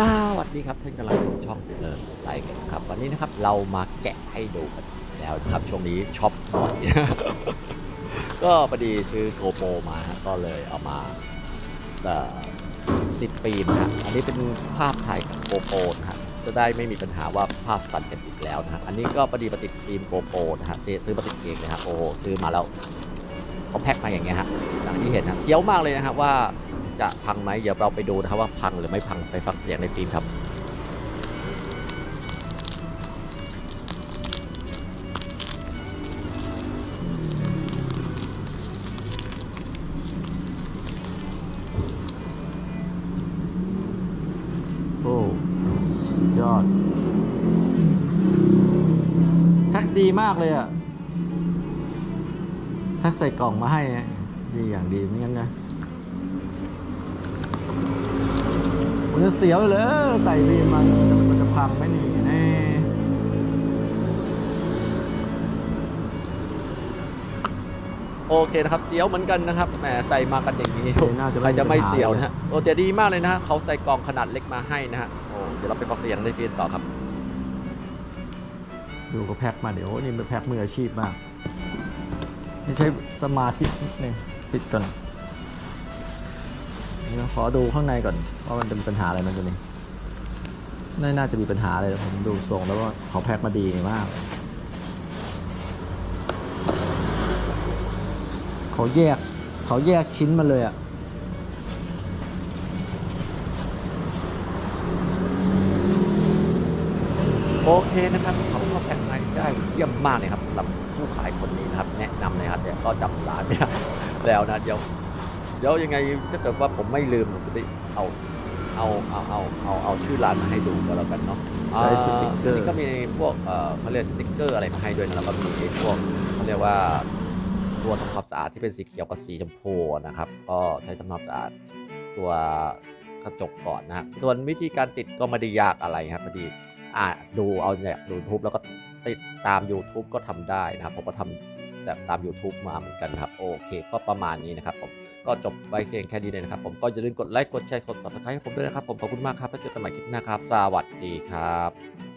สวัสดีครับท่านกำลังชมช่องเลิศไลค์กันครับ วันนี้นะครับเรามาแกะให้ดูกันแล้วนะครับช่วงนี้ช็อปบ่อยก็พอดีซื้อโกโปมาก็เลยเอามาติดฟิล์มนะอันนี้เป็นภาพถ่ายกับโกโปรนะฮะจะได้ไม่มีปัญหาว่าภาพสั่นกันอีกแล้วนะฮะอันนี้ก็พอดีมาติดฟิล์มโกโปรนะฮะซื้อมาติดเองเลยฮะโอ้โหซื้อมาแล้วเขาแพ็คมาอย่างเงี้ยฮะอย่างที่เห็นนะเสียวมากเลยนะครับว่า จะพังไหมเดี๋ยวเราไปดูนะครับว่าพังหรือไม่พังไปฟังเสียงในฟิล์มครับโอ้ยอดแพ็คดีมากเลยอะแพ็คใส่กล่องมาให้ดีอย่างดีไม่งั้นนะ มันจะเสียวเลยใส่บีมมันมันจะพังไหมนี่แน่โอเคนะครับเสียวเหมือนกันนะครับแหมใส่มากันอย่างนี้น่าจะใคไม่รจะไม่มีปัญหาเสียวนะฮะโอ้แต่ดีมากเลยนะฮะเขาใส่กล่องขนาดเล็กมาให้นะฮะโอ้เดี๋ยวเราไปฟังเสียงในฟีดต่อครับ ดูก็แพ็คมาเดี๋ยวนี่เป็นแพ็คมืออาชีพมากนี่ใช้สมาธินิดนึงปิดก่อนเดี๋ยว ขอดูข้างในก่อนว่ามันเป็นปัญหาอะไรมันตัวนี้ไม่น่าจะมีปัญหาอะไรผมดูทรงแล้วว่าเขาแพ็คมาดีมากเขาแยกเขาแยกชิ้นมาเลยอะโอเคนะครับเขาก็แพ็คมาได้เยี่ยมมากเลยครับสำหรับผู้ขายคนนี้นะครับ แนะนำเลยครับเดี๋ยวก็จำร้านไม่ได้แล้วนะเดี๋ยว เดี๋ยวยังไงถ้าเกิดว่าผมไม่ลืมผมจะได้เอาเอาเอาเอาเอาเอาชื่อร้านมาให้ดูก็แล้วกันเนาะใช้สติ๊กเกอร์ นี่ก็มีพวกเอ่อเขาเรียกสติ๊กเกอร์อะไรมาให้ด้วยนะแล้วก็มีพวกเขาเรียกว่าตัวทำความสะอาดที่เป็นสีเขียวกับสีชมพูนะครับ ก็ใช้ทำความสะอาดตัวกระจกก่อนนะฮะส่วนวิธีการติดก็ไม่ได้ยากอะไรครับพอดีอ่าดูเอาเนี่ยดู YouTube แล้วก็ติดตาม YouTube ก็ทำได้นะครับผมก็ทำ แบบตาม YouTube มาเหมือนกันครับ โอเค ก็ประมาณนี้นะครับผมก็จบไว้เพียงแค่นี้เลยนะครับผมก็อย่าลืมกดไลค์กดแชร์กด subscribe ให้ผมด้วยนะครับผมขอบคุณมากครับแล้วเจอกันใหม่คลิปหน้าครับสวัสดีครับ